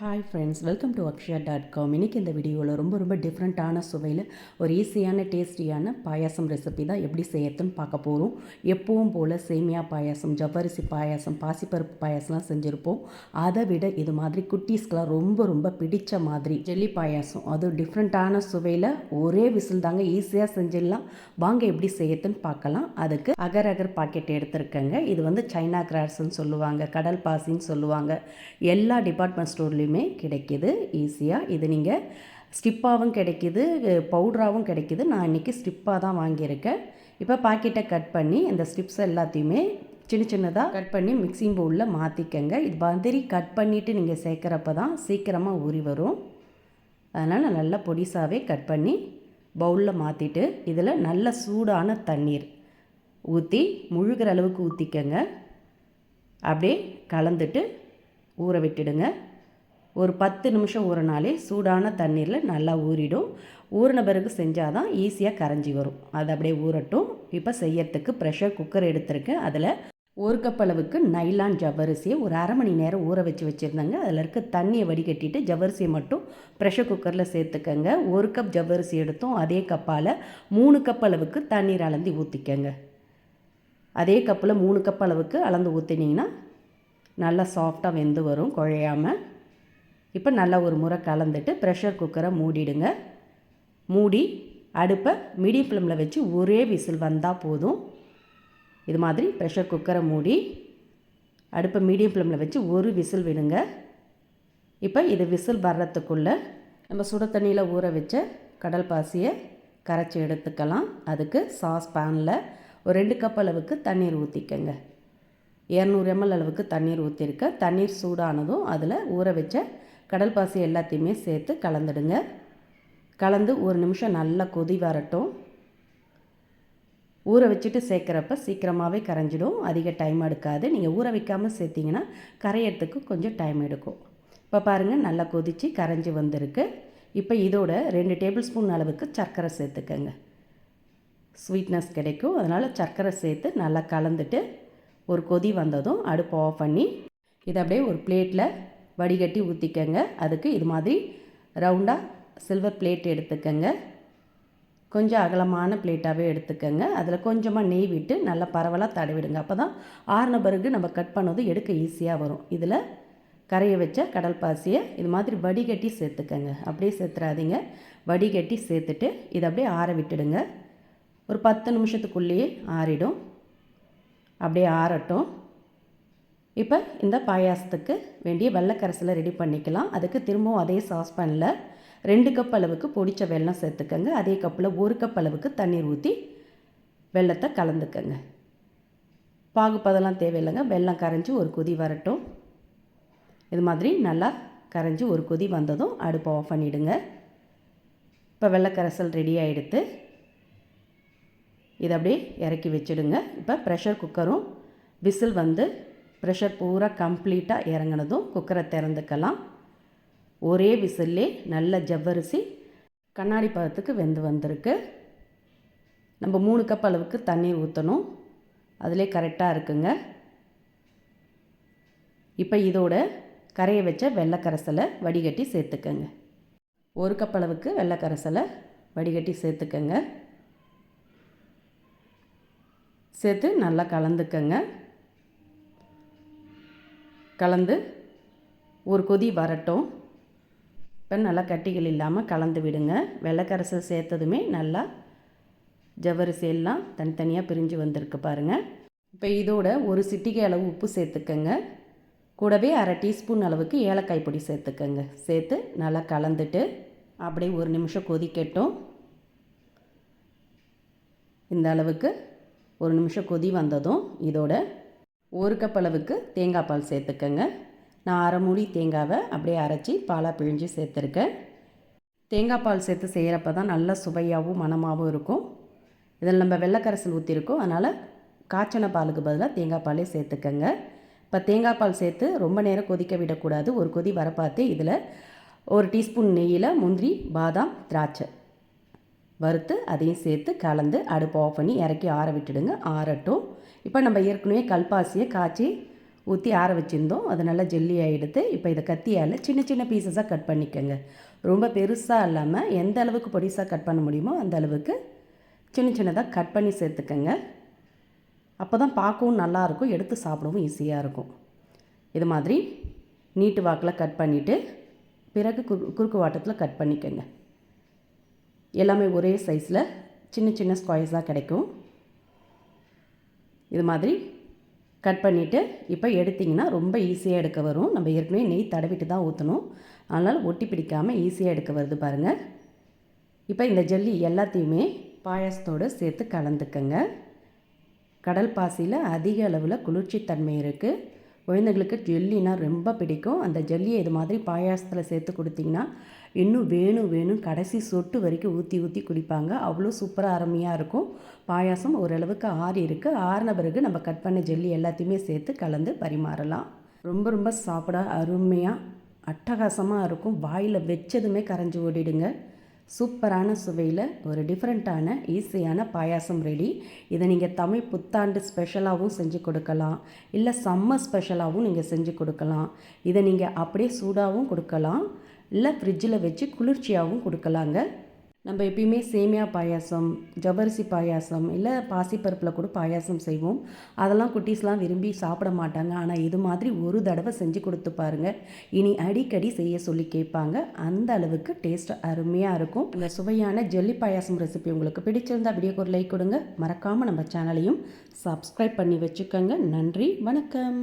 Hi friends welcome to Akshaya dot com இன்றைக்கி இந்த வீடியோவில் ரொம்ப ரொம்ப டிஃப்ரெண்ட்டான சுவையில் ஒரு ஈஸியான டேஸ்டியான பாயாசம் ரெசிபி தான் எப்படி செய்யறதுன்னு பார்க்க போகிறோம் எப்பவும் போல் சேமியா பாயாசம் ஜவ்வரிசி பாயாசம் பாசிப்பருப்பு பாயாசம்லாம் செஞ்சுருப்போம். அதை விட இது மாதிரி குட்டீஸ்க்கெலாம் ரொம்ப ரொம்ப பிடித்த மாதிரி ஜெல்லி பாயாசம். அதுவும் டிஃப்ரெண்ட்டான சுவையில் ஒரே விசில் தாங்க ஈஸியாக செஞ்சிடலாம். வாங்க எப்படி செய்யறதுன்னு பார்க்கலாம். அதுக்கு அகர் அகர் பாக்கெட் எடுத்திருக்கேங்க. இது வந்து சைனா கிராஸ்ன்னு சொல்லுவாங்க கடல் பாசின்னு சொல்லுவாங்க. எல்லா டிபார்ட்மெண்ட் ஸ்டோர்லேயும் எல்லாத்துலேயுமே கிடைக்கிது ஈஸியாக இது நீங்கள் ஸ்டிப்பாகவும் கிடைக்கிது பவுட்ராகவும் கிடைக்கிது. நான் இன்றைக்கி ஸ்டிப்பாக தான் வாங்கியிருக்கேன். இப்போ பாக்கெட்டை கட் பண்ணி இந்த ஸ்டிப்ஸ் எல்லாத்தையுமே சின்ன சின்னதாக கட் பண்ணி மிக்சிங் பவுலில் மாற்றிக்கங்க இது மாதிரி கட் பண்ணிவிட்டு நீங்கள் சேர்க்குறப்ப தான் சீக்கிரமாக ஊறி வரும். அதனால் நல்லா பொடிசாகவே கட் பண்ணி பவுலில் மாற்றிட்டு இதில் நல்ல சூடான தண்ணீர் ஊற்றி முழுகிற அளவுக்கு ஊற்றிக்கங்க அப்படியே கலந்துட்டு ஊற விட்டுடுங்க. ஒரு பத்து நிமிஷம் ஊறினாலே சூடான தண்ணீரில் நல்லா ஊறிடும். ஊறின பிறகு செஞ்சால் தான் ஈஸியாக கரைஞ்சி வரும். அது அப்படியே ஊறட்டும். இப்போ செய்யறதுக்கு ப்ரெஷர் குக்கர் எடுத்திருக்கேன். அதில் ஒரு கப் அளவுக்கு நைலான் ஜவ்வரிசியை ஒரு அரை மணி நேரம் ஊற வச்சு வச்சுருந்தாங்க. அதில் இருக்க தண்ணியை வடிகட்டிட்டு ஜவ்வரிசியை மட்டும் ப்ரெஷர் குக்கரில் சேர்த்துக்கங்க. ஒரு கப் ஜவ்வரிசி எடுத்தோம். அதே கப்பால் மூணு கப் அளவுக்கு தண்ணீர் அளந்து ஊற்றிக்கங்க அதே கப்பில் மூணு கப் அளவுக்கு அளந்து ஊற்றினீங்கன்னா நல்லா சாஃப்டாக வெந்து வரும் குழையாமல் இப்போ நல்லா ஒரு முறை கலந்துட்டு ப்ரெஷர் குக்கரை மூடிடுங்க. மூடி அடுப்பை மீடியம் ஃப்ளேமில் வச்சு ஒரே விசில் வந்தால் போதும். இது மாதிரி ப்ரெஷர் குக்கரை மூடி அடுப்பை மீடியம் ஃப்ளேமில் வச்சு ஒரு விசில் விடுங்க. இப்போ இது விசில் வர்றதுக்குள்ளே நம்ம சுட தண்ணியில் ஊற வச்ச கடல் பாசியை கரைச்சி எடுத்துக்கலாம். அதுக்கு சாஸ் பேனில் ஒரு ரெண்டு கப் அளவுக்கு தண்ணீர் ஊற்றிக்கங்க இரநூறு எம்எல் அளவுக்கு தண்ணீர் ஊற்றிருக்க தண்ணீர் சூடானதும் அதில் ஊற வச்ச கடல் பாசி எல்லாத்தையுமே சேர்த்து கலந்துடுங்க. கலந்து ஒரு நிமிஷம் நல்லா கொதி வரட்டும். ஊற வச்சுட்டு சேர்க்குறப்ப சீக்கிரமாகவே கரைஞ்சிடும். அதிக டைம் எடுக்காது. நீங்கள் ஊற வைக்காமல் சேர்த்திங்கன்னா கரையிறதுக்கு கொஞ்சம் டைம் எடுக்கும். இப்போ பாருங்கள் நல்லா கொதித்து கரைஞ்சி வந்திருக்கு. இப்போ இதோட ரெண்டு டேபிள் ஸ்பூன் அளவுக்கு சர்க்கரை சேர்த்துக்கோங்க. ஸ்வீட்னஸ் கிடைக்கும். அதனால் சர்க்கரை சேர்த்து நல்லா கலந்துட்டு ஒரு கொதி வந்ததும் அடுப்பு ஆஃப் பண்ணி இதை அப்படியே ஒரு பிளேட்டில் வடிகட்டி ஊற்றிக்கங்க அதுக்கு இது மாதிரி ரவுண்டாக சில்வர் பிளேட் எடுத்துக்கங்க. கொஞ்சம் அகலமான பிளேட்டாகவே எடுத்துக்கங்க. அதில் கொஞ்சமாக நெய் விட்டு நல்லா பரவலாக தடவிடுங்க. அப்போ தான் ஆறுன பிறகு நம்ம கட் பண்ணது எடுக்க ஈஸியாக வரும். இதில் கரையை வச்ச கடல் பாசியை இது மாதிரி வடிகட்டி சேர்த்துக்கங்க. அப்படியே சேர்த்துறாதீங்க. வடிகட்டி சேர்த்துட்டு இதை அப்படியே ஆற விட்டுடுங்க. ஒரு பத்து நிமிஷத்துக்குள்ளேயே ஆறிடும். அப்படியே ஆறட்டும். இப்போ இந்த பாயாசத்துக்கு வேண்டிய வெள்ளைக்கரசலை ரெடி பண்ணிக்கலாம். அதுக்கு திரும்பவும் அதே சாஸ்பேனில் ரெண்டு கப் அளவுக்கு பொடித்த வெள்ளம் சேர்த்துக்கோங்க. அதே கப்பில் ஒரு கப் அளவுக்கு தண்ணீர் ஊற்றி வெள்ளத்தை கலந்துக்கோங்க. பாகுப்பதெல்லாம் தேவையில்லைங்க. வெள்ளம் கரைஞ்சி ஒரு கொதி வரட்டும். இது மாதிரி நல்லா கரைஞ்சி ஒரு கொதி வந்ததும் அடுப்பை ஆஃப் பண்ணிவிடுங்க இப்போ வெள்ளக்கரசல் ரெடி ஆகிடுத்து இதை அப்படியே இறக்கி வச்சுடுங்க. இப்போ ப்ரெஷர் குக்கரும் விசில் வந்து ப்ரெஷர் பூரா கம்ப்ளீட்டாக இறங்கினதும் குக்கரை திறந்துக்கலாம். ஒரே விசில்லே நல்ல ஜவ்வரிசி கண்ணாடி பதத்துக்கு வெந்து வந்திருக்கு. நம்ம மூணு கப் அளவுக்கு தண்ணீர் ஊற்றணும் அதிலே கரெக்டாக இருக்குங்க. இப்போ இதோட கரையை வச்ச வெள்ளைக்கரசலை வடிகட்டி சேர்த்துக்கங்க. ஒரு கப் அளவுக்கு வெள்ளைக்கரசலை வடிகட்டி சேர்த்துக்கங்க. சேர்த்து நல்லா கலந்துக்கங்க. கலந்து ஒரு கொதி வரட்டும். இப்போ நல்லா கட்டிகள் இல்லாமல் கலந்து விடுங்க. வெள்ளைக்கரசல் சேர்த்ததுமே நல்லா ஜவ்வரிசி எல்லாம் தனித்தனியாக பிரிஞ்சு வந்திருக்கு பாருங்கள் இப்போ இதோட ஒரு சிட்டிகை அளவு உப்பு சேர்த்துக்கங்க. கூடவே அரை டீஸ்பூன் அளவுக்கு ஏலக்காய் பொடி சேர்த்துக்கங்க. சேர்த்து நல்லா கலந்துட்டு அப்படியே ஒரு நிமிஷம் கொதிக்கட்டும் இந்த அளவுக்கு ஒரு நிமிஷம் கொதி வந்ததும் இதோட ஒரு கப் அளவுக்கு தேங்காய் பால் சேர்த்துக்கங்க. நான் அரை மூடி தேங்காவை அப்படியே அரைச்சி பாலாக பிழிஞ்சு சேர்த்துருக்கேன். தேங்காய் பால் சேர்த்து செய்கிறப்ப தான் நல்ல சுவையாகவும் மனமாகவும் இருக்கும். இதில் நம்ம வெள்ளைக்கரசல் ஊற்றிருக்கோம் அதனால் காய்ச்சன பாலுக்கு பதிலாக தேங்காய் பாலே சேர்த்துக்கங்க. இப்போ தேங்காய் பால் சேர்த்து ரொம்ப நேரம் கொதிக்க விடக்கூடாது. ஒரு கொதி வர பார்த்து இதில் ஒரு டீஸ்பூன் நெய்யில் முந்திரி பாதாம் திராட்சை வறுத்து அதையும் சேர்த்து கலந்து அடுப்பு ஆஃப் பண்ணி இறக்கி ஆற விட்டுடுங்க. ஆறட்டும். இப்போ நம்ம ஏற்கனவே கல்பாசியை காய்ச்சி ஊற்றி ஆற வச்சுருந்தோம். அது நல்லா ஜெல்லியாக எடுத்து இப்போ இதை கத்தியால் சின்ன சின்ன பீசஸாக கட் பண்ணிக்கோங்க. ரொம்ப பெருசாக இல்லாமல் எந்த அளவுக்கு பொடிசாக கட் பண்ண முடியுமோ அந்த அளவுக்கு சின்ன சின்னதாக கட் பண்ணி சேர்த்துக்கோங்க. அப்போ தான் பார்க்கவும் நல்லாயிருக்கும் எடுத்து சாப்பிடவும் ஈஸியாக இருக்கும். இது மாதிரி நீட்டு வாக்கில் கட் பண்ணிவிட்டு பிறகு குறு குறுக்கு வாட்டத்தில் கட் பண்ணிக்கோங்க. எல்லாமே ஒரே சைஸில் சின்ன சின்ன ஸ்கொயர்ஸாக கிடைக்கும். இது மாதிரி கட் பண்ணிவிட்டு இப்போ எடுத்திங்கன்னா ரொம்ப ஈஸியாக எடுக்க வரும். நம்ம ஏற்கனவே நெய் தடவிட்டு தான் ஊற்றணும் அதனால் ஒட்டி பிடிக்காமல் ஈஸியாக எடுக்க வருது பாருங்கள் இப்போ இந்த ஜல்லி எல்லாத்தையுமே பாயாசத்தோடு சேர்த்து கலந்துக்கங்க. கடல் பாசியில் அதிக அளவில் குளிர்ச்சி தன்மை இருக்குது குழந்தைங்களுக்கு ஜெல்லினா ரொம்ப பிடிக்கும். அந்த ஜல்லியை இது மாதிரி பாயாசத்தில் சேர்த்து கொடுத்திங்கன்னா இன்னும் வேணும் வேணும். கடைசி சொட்டு வரைக்கும் ஊற்றி ஊற்றி குடிப்பாங்க. அவ்வளோ சூப்பராக அருமையாக இருக்கும். பாயாசம் ஓரளவுக்கு ஆறி இருக்குது ஆறின பிறகு நம்ம கட் பண்ண ஜெல்லி எல்லாத்தையுமே சேர்த்து கலந்து பரிமாறலாம். ரொம்ப ரொம்ப சாப்பிட அருமையாக அட்டகாசமாக இருக்கும். வாயில் வச்சதுமே கரைஞ்சி ஓடிடுங்க. சூப்பரான சுவையில் ஒரு டிஃப்ரெண்ட்டான ஈஸியான பாயாசம் ரெடி இதை நீங்கள் தமிழ் புத்தாண்டு ஸ்பெஷலாகவும் செஞ்சு கொடுக்கலாம். இல்லை சம்மர் ஸ்பெஷலாகவும் நீங்கள் செஞ்சு கொடுக்கலாம். இதை நீங்கள் அப்படியே சூடாகவும் கொடுக்கலாம். இல்லை ஃப்ரிட்ஜில் வச்சு குளிர்ச்சியாகவும் கொடுக்கலாங்க. நம்ம எப்பயுமே சேமியா பாயாசம் ஜவ்வரிசி பாயாசம் இல்லை பாசிப்பருப்பில் கூட பாயாசம் செய்வோம். அதெல்லாம் குட்டீஸ்லாம் விரும்பி சாப்பிட மாட்டாங்க. ஆனால் இது மாதிரி ஒரு தடவை செஞ்சு கொடுத்து பாருங்கள் இனி அடிக்கடி செய்ய சொல்லி கேட்பாங்க. அந்த அளவுக்கு டேஸ்ட் அருமையாக இருக்கும். இந்த சுவையான ஜெல்லி பாயாசம் ரெசிபி உங்களுக்கு பிடிச்சிருந்தா வீடியோக்கு ஒரு லைக் கொடுங்க. மறக்காமல் நம்ம சேனலையும் சப்ஸ்கிரைப் பண்ணி வச்சுக்கோங்க. நன்றி வணக்கம்.